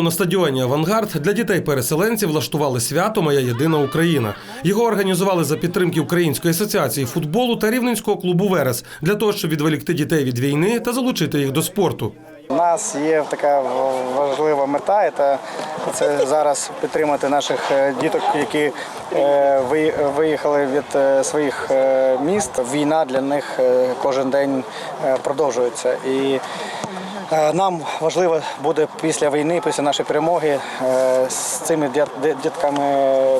на стадіоні Авангард для дітей-переселенців влаштували свято Моя єдина Україна. Його організували за підтримки Української асоціації футболу та рівненського клубу Верес для того, щоб відволікти дітей від війни та залучити їх до спорту. У нас є така важлива мета, це, зараз підтримати наших е, діток, які е, виїхали від е, своїх міст. Війна для них кожен день продовжується. Нам важливо буде після війни, після нашої перемоги е, з цими дітками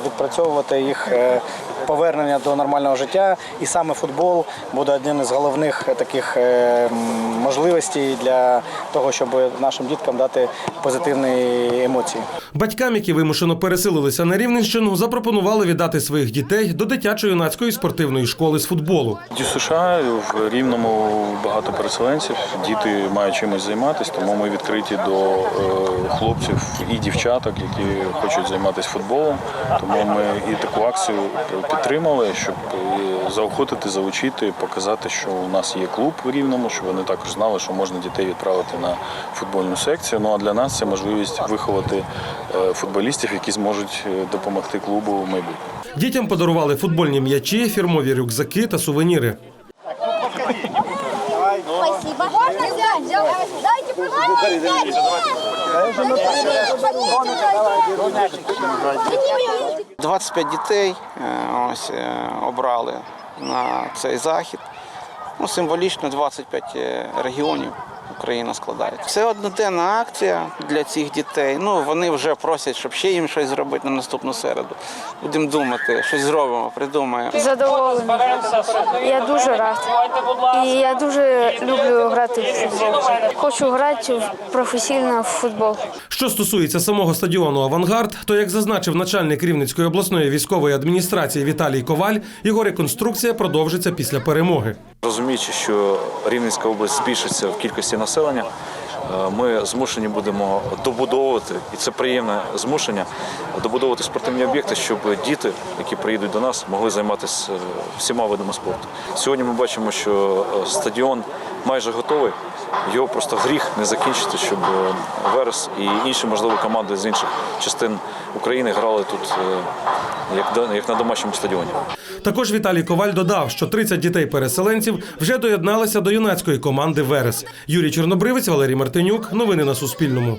відпрацьовувати їх е, повернення до нормального життя. І саме футбол буде одним із головних таких е, можливостей для того, щоб нашим діткам дати позитивні емоції. Багатькам, які вимушено переселилися на Рівненщину, запропонували віддати своїх дітей до дитячо-юнацької спортивної школи з футболу. Ді США в Рівному багато переселенців. Діти мають чимось займатися, тому ми відкриті до е, хлопців і дівчаток, які хочуть займатися футболом. Тому ми і таку акцію підтримали, щоб заохотити, залучити, показати, що у нас є клуб в Рівному, щоб вони також знали, що можна дітей відправити на футбольну секцію. Ну а для нас це можливість виховати е, футболістів, які зможуть е, допомогти клубу в майбутньому. Дітям подарували футбольні м'ячі, фірмові рюкзаки та сувеніри. Спасибо. Можно взять? Дайте, пожалуйста. 25 дітей е, ось, е, обрали на цей захід. Ну, символічно 25 е, регіонів Україна складається. Це одноденна акція для цих дітей. Ну, вони вже просять, щоб ще їм щось зробити на наступну середу. Будемо думати, щось зробимо, придумаємо. Задоволений. Я дуже рад. І я дуже люблю грати в футбол. Хочу грати в- професійно в футбол. Що стосується самого стадіону Авангард, то як зазначив начальник Рівненської обласної військової адміністрації Віталій Коваль, його реконструкція продовжиться після перемоги. Розуміючи, що Рівненська область збільшиться в кількості населення, е, ми змушені будемо добудовувати, і це приємне змушення, добудовувати спортивні об'єкти, щоб діти, які приїдуть до нас, могли займатися е, всіма видами спорту. Сьогодні ми бачимо, що е, стадіон майже готовий. Його просто гріх не закінчити, щоб е, Верес і інші можливо команди з інших частин України грали тут е, як на домашньому стадіоні. Також Віталій Коваль додав, що 30 дітей-переселенців вже доєдналися до юнацької команди Верес. Юрій Чорнобривець, Валерій Мартинюк. Новини на Суспільному.